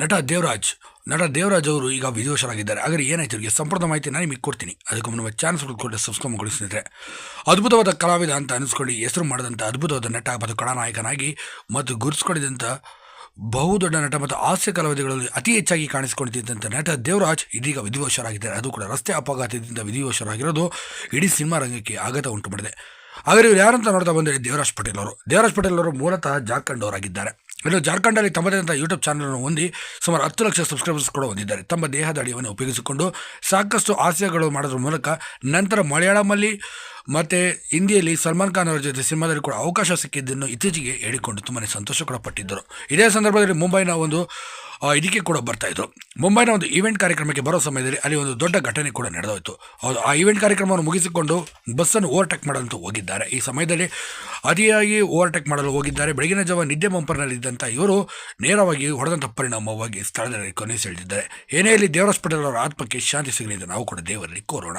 ನಟ ದೇವರಾಜ್ ನಟ ದೇವರಾಜ್ ಅವರು ಈಗ ವಿಧಿವಶರಾಗಿದ್ದಾರೆ ಆದರೆ ಏನಾಯ್ತು ಇವರಿಗೆ? ಸಂಪೂರ್ಣ ಮಾಹಿತಿ ನಾನು ನಿಮಗೆ ಕೊಡ್ತೀನಿ. ಅದಕ್ಕೆ ನಮ್ಮ ಚಾನ್ಸ್ ಕೊಟ್ಟು ಸಬ್ಸ್ಕ್ರೈಬ್ ಅದ್ಭುತವಾದ ಕಲಾವಿದ ಅಂತ ಅನಿಸ್ಕೊಳ್ಳಿ, ಹೆಸರು ಮಾಡಿದಂಥ ಅದ್ಭುತವಾದ ನಟ ಮತ್ತು ಕಳಾನಾಯಕನಾಗಿ ಮತ್ತು ಗುರುತಿಸ್ಕೊಂಡಿದ್ದಂಥ ಬಹುದೊಡ್ಡ ನಟ ಮತ್ತು ಹಾಸ್ಯ ಕಲಾವಿದಗಳಲ್ಲಿ ಅತಿ ಹೆಚ್ಚಾಗಿ ಕಾಣಿಸಿಕೊಂಡಿದ್ದಂಥ ನಟ ದೇವರಾಜ್ ಇದೀಗ ವಿಧಿವಶರಾಗಿದ್ದಾರೆ ಅದು ಕೂಡ ರಸ್ತೆ ಅಪಘಾತದಿಂದ ವಿಧಿವಶರಾಗಿರೋದು ಇಡೀ ಸಿನಿಮಾ ರಂಗಕ್ಕೆ ಆಘಾತ ಉಂಟು ಮಾಡಿದೆ ಆದರೆ ಇವರು ಯಾರಂತ ನೋಡ್ತಾ ಬಂದರೆ ದೇವರಾಜ್ ಪಟೇಲ್ ಅವರು. ದೇವರಾಜ್ ಪಟೇಲ್ ಅವರು ಮೂಲತಃ ಜಾರ್ಖಂಡ್ ಅವರಾಗಿದ್ದಾರೆ. ಇನ್ನು ಜಾರ್ಖಂಡಲ್ಲಿ ತಮ್ಮದೇ ಆದ ಯೂಟ್ಯೂಬ್ ಚಾನಲನ್ನು ಹೊಂದಿ ಸುಮಾರು ಹತ್ತು ಲಕ್ಷ ಸಬ್ಸ್ಕ್ರೈಬರ್ಸ್ ಕೂಡ ಹೊಂದಿದ್ದಾರೆ. ತಮ್ಮ ದೇಹದ ಅಡಿಯನ್ನು ಉಪಯೋಗಿಸಿಕೊಂಡು ಸಾಕಷ್ಟು ಆಸೆಗಳು ಮಾಡೋದ್ರ ಮೂಲಕ ನಂತರ ಮಲಯಾಳಮಲ್ಲಿ ಮತ್ತು ಹಿಂದಿಯಲ್ಲಿ ಸಲ್ಮಾನ್ ಖಾನ್ ಅವರ ಜೊತೆ ಸಿನಿಮಾದಲ್ಲಿ ಕೂಡ ಅವಕಾಶ ಸಿಕ್ಕಿದ್ದನ್ನು ಇತ್ತೀಚೆಗೆ ಹೇಳಿಕೊಂಡು ತುಂಬಾ ಸಂತೋಷ ಕೂಡ ಪಟ್ಟಿದ್ದರು. ಇದೇ ಸಂದರ್ಭದಲ್ಲಿ ಮುಂಬೈನ ಒಂದು ಇದಕ್ಕೆ ಕೂಡ ಬರ್ತಾ ಇದ್ರು. ಮುಂಬೈನ ಒಂದು ಈವೆಂಟ್ ಕಾರ್ಯಕ್ರಮಕ್ಕೆ ಬರೋ ಸಮಯದಲ್ಲಿ ಅಲ್ಲಿ ಒಂದು ದೊಡ್ಡ ಘಟನೆ ಕೂಡ ನಡೆದೋಯಿತು. ಹೌದು, ಆ ಈವೆಂಟ್ ಕಾರ್ಯಕ್ರಮವನ್ನು ಮುಗಿಸಿಕೊಂಡು ಬಸ್ಸನ್ನು ಓವರ್ಟೇಕ್ ಮಾಡಲು ಹೋಗಿದ್ದಾರೆ. ಈ ಸಮಯದಲ್ಲಿ ಅತಿಯಾಗಿ ಓವರ್ಟೇಕ್ ಮಾಡಲು ಹೋಗಿದ್ದಾರೆ. ಬೆಳಗಿನ ಜಾವ ನಿದ್ದೆ ಬಂಪರ್ನಲ್ಲಿದ್ದಂಥ ಇವರು ನೇರವಾಗಿ ಹೊಡೆದಂಥ ಪರಿಣಾಮವಾಗಿ ಸ್ಥಳದಲ್ಲಿ ಕೊನೆ ಸೆಳೆದಿದ್ದಾರೆ ಏನೇ ಇಲ್ಲಿ ದೇವರಾಜ್ ಪಟೇಲ್ ಅವರ ಆತ್ಮಕ್ಕೆ ಶಾಂತಿ ಸಿಗಲಿ ಎಂದು ನಾವು ಕೂಡ ದೇವರಲ್ಲಿ ಕೋರೋಣ.